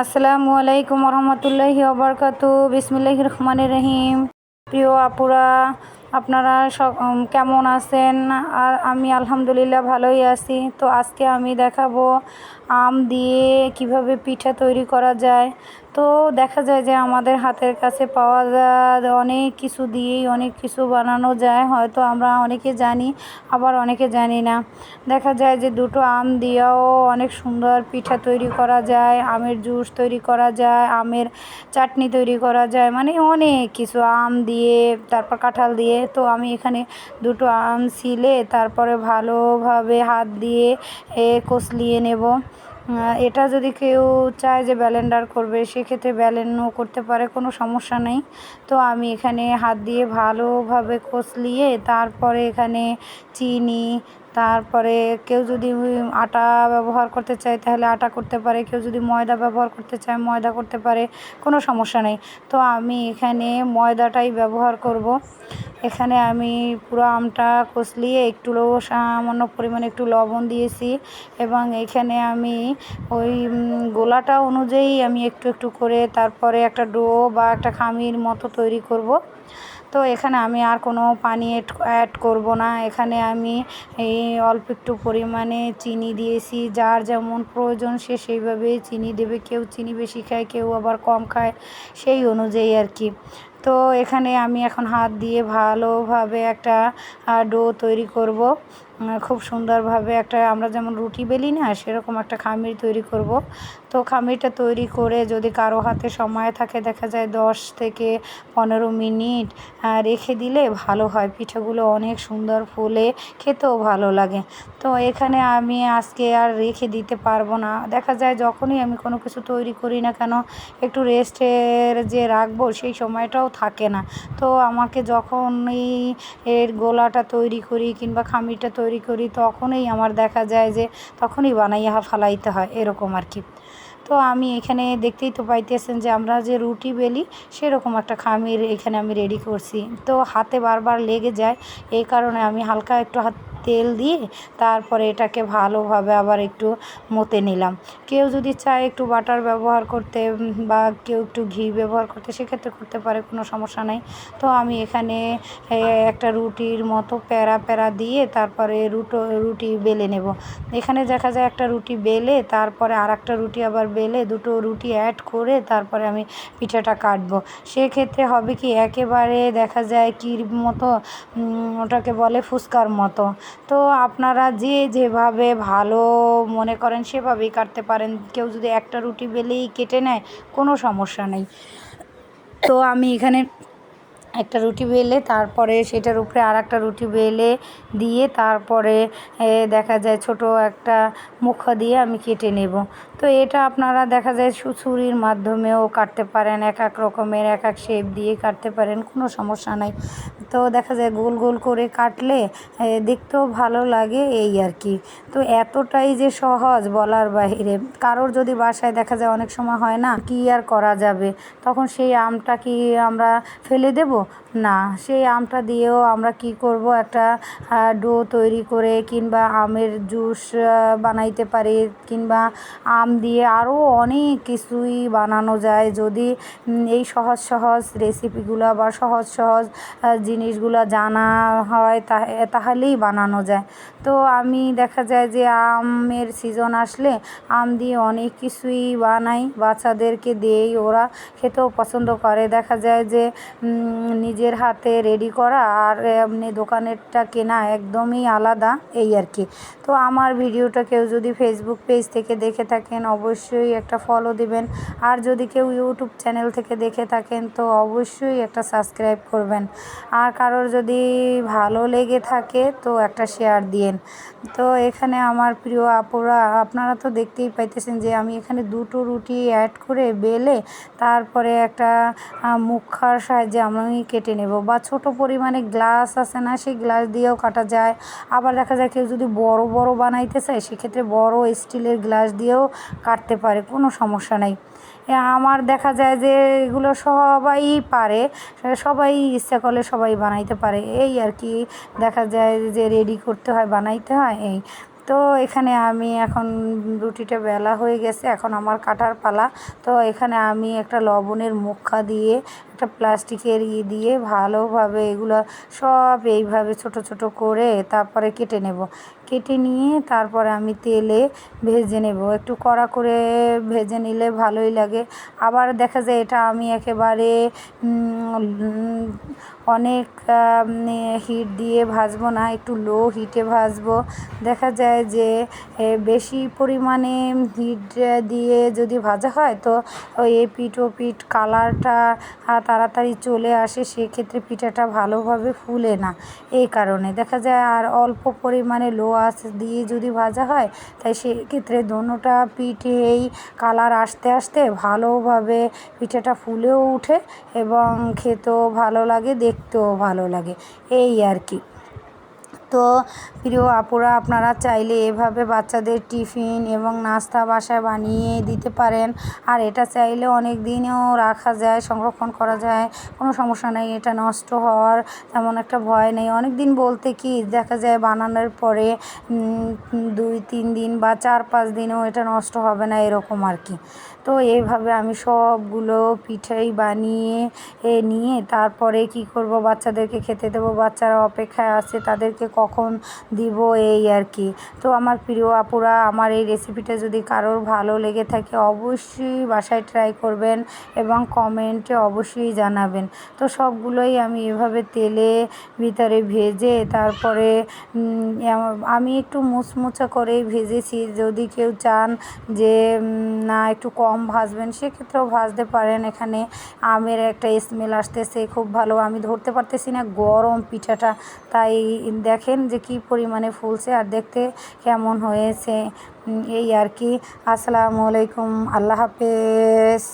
আসসালামু আলাইকুম রহমতুল্লাহি অবরকাত বিসমিল্লাহ রহমান রহিম। প্রিয় আপুরা, আপনারা কেমন আছেন? আর আমি আলহামদুলিল্লাহ ভালোই আছি। তো আজকে আমি দেখাবো আম দিয়ে কীভাবে পিঠা তৈরি করা যায়। তো দেখা যায় যে আমাদের হাতের কাছে পাওয়া যায় অনেক কিছু দিয়েই অনেক কিছু বানানো যায়। হয়তো আমরা অনেকে জানি, আবার অনেকে জানি না। দেখা যায় যে দুটো আম দিয়েও অনেক সুন্দর পিঠা তৈরি করা যায়, আমের জুস তৈরি করা যায়, আমের চাটনি তৈরি করা যায় মানে অনেক কিছু আম দিয়ে, তারপর কাঁঠাল দিয়ে। তো আমি এখানে দুটো আম ছিলে, তারপরে ভালোভাবে হাত দিয়ে এ কষলিয়ে নেব। এটা যদি কেউ চায় যে ব্যালেন্ডার করবে, সেক্ষেত্রে ব্যালেন্ডও করতে পারে, কোনো সমস্যা নেই। তো আমি এখানে হাত দিয়ে ভালোভাবে কষলিয়ে, তারপরে এখানে চিনি তারপরে কেউ যদি আটা ব্যবহার করতে চায়, তাহলে আটা করতে পারে। কেউ যদি ময়দা ব্যবহার করতে চায়, ময়দা করতে পারে। কোনো সমস্যা নেই। তো আমি এখানে ময়দাটাই ব্যবহার করব। এখানে আমি পুরো আমটা কষলিয়ে একটু সামান্য পরিমাণে একটু লবণ দিয়েছি এবং এখানে আমি ওই গোলাটা অনুযায়ী আমি একটু একটু করে তারপরে একটা ডো বা একটা খামির মতো তৈরি করব। তো এখানে আমি আর কোনো পানি এড অ্যাড করব না। এখানে আমি এই অল্প একটু পরিমাণে চিনি দিয়েছি। যার যেমন প্রয়োজন সে সেইভাবে চিনি দেবে। কেউ চিনি বেশি খায়, কেউ আবার কম খায়। সেই অনুযায়ী আর কি। তো এখানে আমি এখন হাত দিয়ে ভালোভাবে একটা ডো তৈরি করব। খুব সুন্দরভাবে একটা, আমরা যেমন রুটি বেলি না, সেরকম একটা খামির তৈরি করব। তো খামিরটা তৈরি করে যদি কারও হাতে সময় থাকে, দেখা যায় দশ থেকে পনেরো মিনিট রেখে দিলে ভালো হয়। পিঠাগুলো অনেক সুন্দর ফুলে, খেতেও ভালো লাগে। তো এখানে আমি আজকে আর রেখে দিতে পারব না। দেখা যায় যখনই আমি কোনো কিছু তৈরি করি না কেন, একটু রেস্টের যে রাখব, সেই সময়টাও থাকে না। তো আমাকে যখন এই এর গোলাটা তৈরি করি কিংবা খামিরটা তৈরি করি, তখনই আমার দেখা যায় যে তখনই বানাইয়া ফালাইতে হয়, এরকম আর কি। তো আমি এখানে দেখতেই তো পাইতেছেন যে আমরা যে রুটি, বেলি, সেরকম একটা খামির এখানে আমি রেডি করছি। তো হাতে বারবার লেগে যায়, এই কারণে আমি হালকা একটু হাত তেল দিয়ে তারপরে এটাকে ভালোভাবে আবার একটু মতে নিলাম। কেউ যদি চায় একটু বাটার ব্যবহার করতে বা কেউ একটু ঘি ব্যবহার করতে, সেক্ষেত্রে করতে পারে, কোনো সমস্যা নেই। তো আমি এখানে একটা রুটির মতো প্যারা প্যারা দিয়ে তারপরে রুটো, রুটি বেলে নেব। এখানে দেখা যায় একটা রুটি বেলে, তারপরে আর একটা রুটি আবার বেলে, দুটো রুটি অ্যাড করে তারপরে আমি পিঠাটা কাটবো। সেক্ষেত্রে হবে কি, একেবারে দেখা যায় কির মতো ওটাকে বলে ফুচকার মতো। তো আপনারা যে যেভাবে ভালো মনে করেন সেভাবেই কাটতে পারেন। কেউ যদি একটা রুটি বেলেই কেটে নেয়, কোনো সমস্যা নেই। তো আমি এখানে একটা রুটি বেলে, তারপরে সেটার উপরে আর একটা রুটি বেলে দিয়ে, তারপরে দেখা যায় ছোট একটা মুখ দিয়ে আমি কেটে নেব। তো এটা আপনারা দেখা যায় ছুরির মাধ্যমেও কাটতে পারেন, এক এক রকমের, এক এক শেপ দিয়ে কাটতে পারেন, কোনো সমস্যা নাই। তো দেখা যায় গোল গোল করে কাটলে দেখতেও ভালো লাগে এই আর কি। তো এতটাই যে সহজ বলার বাইরে কারোর যদি বাসায় দেখা যায় অনেক সময় হয় না, কি আর করা যাবে? তখন সেই আমটা কি আমরা ফেলে দেব? না, সেই আমটা দিয়েও আমরা কি করব? একটা ডো তৈরি করে কিংবা আমের জুস বানাইতে পারি কিংবা আম দিয়ে আরও অনেক কিছুই বানানো যায়। যদি এই সহজ সহজ রেসিপিগুলো বা সহজ সহজ জিনিসগুলো জানা হয় তাহলেই বানানো যায়। তো আমি দেখা যায় যে আমের সিজন আসলে আম দিয়ে অনেক কিছুই বানাই, বাচ্চাদেরকে দিয়েই ওরা খেতেও পছন্দ করে। দেখা যায় যে নিজের হাতে রেডি করা আর এমনি দোকানেরটা কেনা একদমই আলাদা, এই আর কি। তো আমার ভিডিওটা কেউ যদি ফেসবুক পেজ থেকে দেখে থাকেন অবশ্যই একটা ফলো দিবেন। আর যদি কেউ ইউটিউব চ্যানেল থেকে দেখে থাকেন, তো অবশ্যই একটা সাবস্ক্রাইব করবেন। আর কারোর যদি ভালো লেগে থাকে, তো একটা শেয়ার দিয়েন। তো এখানে আমার প্রিয় আপুরা, আপনারা তো দেখতেই পাইতেছেন যে আমি এখানে দুটো রুটি অ্যাড করে বেলে, তারপরে একটা মুখার সাহায্যে আমি কেটে নেব। বা ছোট পরিমাণে গ্লাস আছে না, সেই গ্লাস দিয়েও কাটা যায়। আবার দেখা যায় কেউ যদি বড় বড় বানাইতে চায়, সেক্ষেত্রে বড় স্টিলের গ্লাস দিয়েও কাটতে পারে, কোনো সমস্যা নেই। আমার দেখা যায় যে এগুলো সবাই পারে সবাই ইচ্ছা করলে সবাই বানাইতে পারে। এই আর কি, দেখা যায় যে রেডি করতে হয়, বানাইতে হয়, এই। তো এখানে আমি এখন রুটিটা বেলা হয়ে গেছে, এখন আমার কাটার পালা। তো এখানে আমি একটা লবণের মুখা দিয়ে একটা প্লাস্টিকের ই দিয়ে ভালোভাবে এগুলো সব এইভাবে ছোট ছোট করে তারপরে কেটে নেব। কেটে নিয়ে তারপরে আমি তেলে ভেজে নেব। একটু কড়া করে ভেজে নিলে ভালোই লাগে। আবার দেখা যায় এটা আমি একেবারে অনেক হিট দিয়ে ভাজবো না, একটু লো হিটে ভাজবো। দেখা যায় যে বেশি পরিমাণে হিট দিয়ে যদি ভাজা হয় তো ওই এপিঠ ওপিঠ কালারটা তাড়াতাড়ি চলে আসে, সেক্ষেত্রে পিঠাটা ভালোভাবে ফুলে না। এই কারণে দেখা যায় আর অল্প পরিমাণে লো আঁচ দিয়ে যদি ভাজা হয়, তাই সেক্ষেত্রে দোনোটা পিঠেই কালার আসতে আসতে ভালোভাবে পিঠাটা ফুলেও উঠে এবং খেতেও ভালো লাগে, দেখতেও ভালো লাগে। এই আর কি। তো প্রিয় আপুরা, আপনারা চাইলে এভাবে বাচ্চাদের টিফিন এবং নাস্তা বাসায় বানিয়ে দিতে পারেন। আর এটা চাইলে অনেক দিনও রাখা যায়, সংরক্ষণ করা যায়। কোনো সমস্যা নেই, এটা নষ্ট হওয়ার তেমন একটা ভয় নেই। অনেক দিন বলতে কি, দেখা যায় বানানোর পরে দুই, তিন দিন বা চার, পাঁচ দিনেও এটা নষ্ট হবে না, এরকম আর কি। তো এইভাবে আমি সবগুলো পিঠেই বানিয়ে, এ নিয়ে তারপরে কি করব? বাচ্চাদেরকে খেতে দেবো। বাচ্চারা অপেক্ষায় আছে, তাদেরকে কখন দিব এই আর কি। তো আমার প্রিয় আপুরা, আমার এই রেসিপিটা যদি কারোর ভালো লেগে থাকে, অবশ্যই বাসায় ট্রাই করবেন এবং কমেন্টে অবশ্যই জানাবেন। তো সবগুলোই আমি এভাবে তেলে ভিতরে ভেজে তারপরে আমি একটু মুচমুচা করেই ভেজেছি। যদি কেউ চান যে না, একটু কম ভাজবেন, সেক্ষেত্রেও ভাজতে পারেন। এখানে আমের একটা স্মেল আসতেছে, খুব ভালো। আমি ধরতে পারতেছি না, গরম পিঠাটা। তাই দেখেন যে কি পরিমাণে ফুলছে আর দেখতে কেমন হয়েছে। এই আর কি। আসসালামু আলাইকুম। আল্লাহ হাফেজ।